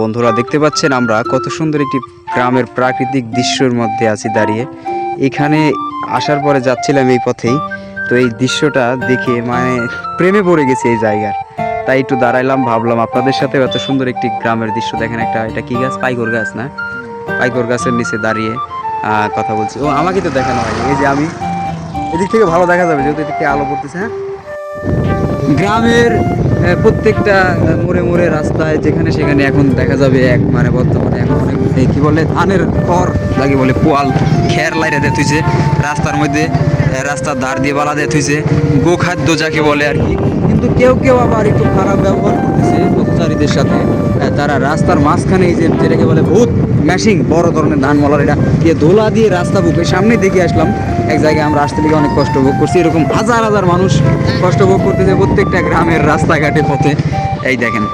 বন্ধুরা, দেখতে পাচ্ছেন আমরা কত সুন্দর একটি গ্রামের প্রাকৃতিক দৃশ্যের মধ্যে আছি দাঁড়িয়ে। এখানে আসার পরে যাচ্ছিলাম এই পথেই। তো এই দৃশ্যটা দেখে মানে প্রেমে পড়ে গেছে এই জায়গার। তাই একটু দাঁড়াইলাম, ভাবলাম আপনাদের সাথে এত সুন্দর একটি গ্রামের দৃশ্য দেখেন একটা, এটা কি গাছ? পাইকর গাছ না? পাইকর গাছের নিচে দাঁড়িয়ে কথা বলছি। ও, আমাকে তো দেখানো হয়নি। এই যে আমি, এদিক থেকে ভালো দেখা যাবে, যেহেতু এদিক থেকে আলো পড়তেছে হ্যাঁ? গ্রামের প্রত্যেকটা মোড়ে মোড়ে রাস্তায় যেখানে সেখানে এখন দেখা যাবে এক মানে বর্তমানে এখন অনেক, এই কি বলে, ধানের খড় লাগে বলে পোয়াল খের লাইরে দিয়ে থুইছে। রাস্তার মধ্যে রাস্তার ধার দিয়ে বালা দিয়ে থুইছে। গোখাদ্য যাকে বলে আর কি। কিন্তু কেউ কেউ আবার একটু খারাপ ব্যবহার করতেছে পথচারীদের সাথে। তারা রাস্তার মাঝখানে এই যে যেটাকে বলে ভূত ম্যাশিং বড় ধরনের ধান মলার এটা দিয়ে ধোলা দিয়ে রাস্তা বুকে সামনে দেখে আসলাম এক জায়গায় আমরা আসতে লিগে অনেক কষ্ট ভোগ করছি এরকম হাজার হাজার মানুষ কষ্ট ভোগ করতেছে প্রত্যেকটা গ্রামের রাস্তাঘাটে পথে এই দেখেন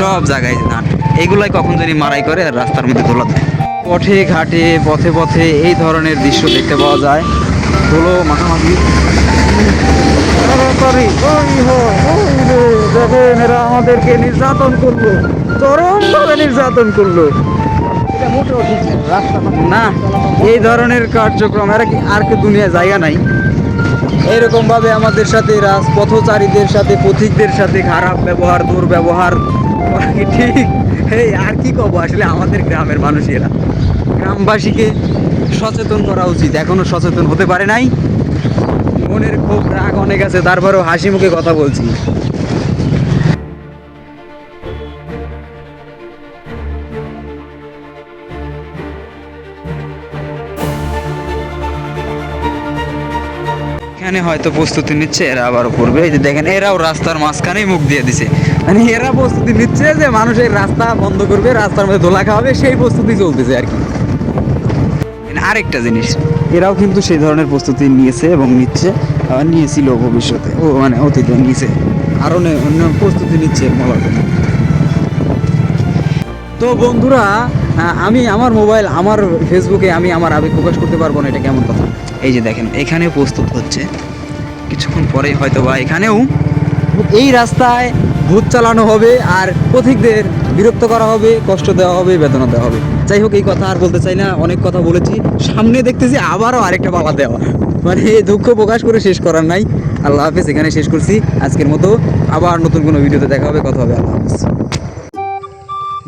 সব জায়গায় ধান এইগুলাই কখন জানি মারাই করে আর রাস্তার মধ্যে দোলা দেয় পথে ঘাটে পথে পথে এই ধরনের দৃশ্য দেখতে পাওয়া যায় ধুলো মাখামাখি হয় দেখেন এরা আমাদেরকে নির্যাতন করল চরম ভাবে নির্যাতন করল। না, এই ধরনের কার্যক্রম এরা কি আর কি দুনিয়া জায়গা নাই। এরকম ভাবে আমাদের সাথে রাজ পথচারীদের সাথে, পথিকদের সাথে খারাপ ব্যবহার, দুর্ব্যবহার ঠিক? এই, আর কি কব? আসলে আমাদের গ্রামের মানুষেরা গ্রামবাসীকে সচেতন করা উচিত। এখনও সচেতন হতে পারে নাই। মনের খুব রাগ অনেক আছে, তারপরেও হাসি মুখে কথা বলছি। এখানে হয়তো প্রস্তুতি নিচ্ছে, এরা আবার করবে এই যে দেখেন, এরাও রাস্তার মাঝখানেই মুখ দিয়ে দিছে। মানে এরা প্রস্তুতি নিচ্ছে যে মানুষের রাস্তা বন্ধ করবে, রাস্তার মধ্যে দোলা খাওয়াবে, সেই প্রস্তুতি চলতেছে আর কি। এখানে আরেকটা জিনিস, এরাও কিন্তু সেই ধরনের প্রস্তুতি নিয়েছে এবং নিচ্ছে নিয়েছিল ভবিষ্যতে। ও মানে অতীতে নিয়েছে। আরও প্রস্তুতি নিচ্ছে জন্য। তো বন্ধুরা আমি আমার মোবাইল, আমার ফেসবুকে আমি আমার আবেগ প্রকাশ করতে পারব না, এটা কেমন কথা? এই যে দেখেন এখানে প্রস্তুত হচ্ছে। কিছুক্ষণ পরে হয়তো বা এখানেও এই রাস্তায় ভূত চালানো হবে আর পথিকদের বিরক্ত করা হবে, কষ্ট দেওয়া হবে, বেদনা দেওয়া হবে। যাই হোক, এই কথা আর বলতে চাই না, অনেক কথা বলেছি। সামনে দেখতেছি আবারও আরেকটা পালা দেওয়া। মানে দুঃখ প্রকাশ করে শেষ করার নাই। আল্লাহ হাফেজ, এখানে শেষ করছি। আজকের মতো আবার নতুন কোনো ভিডিওতে দেখা হবে, কথা হবে। আল্লাহ হাফেজ।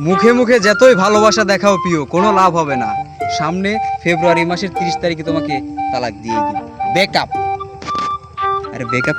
মুখে মুখে যতই ভালোবাসা দেখাও প্রিয়, কোনো লাভ হবে না। সামনে ফেব্রুয়ারি মাসের তিরিশ তারিখে তোমাকে তালাক দিয়ে দিই। ব্যাকআপ। আরে বেকআপ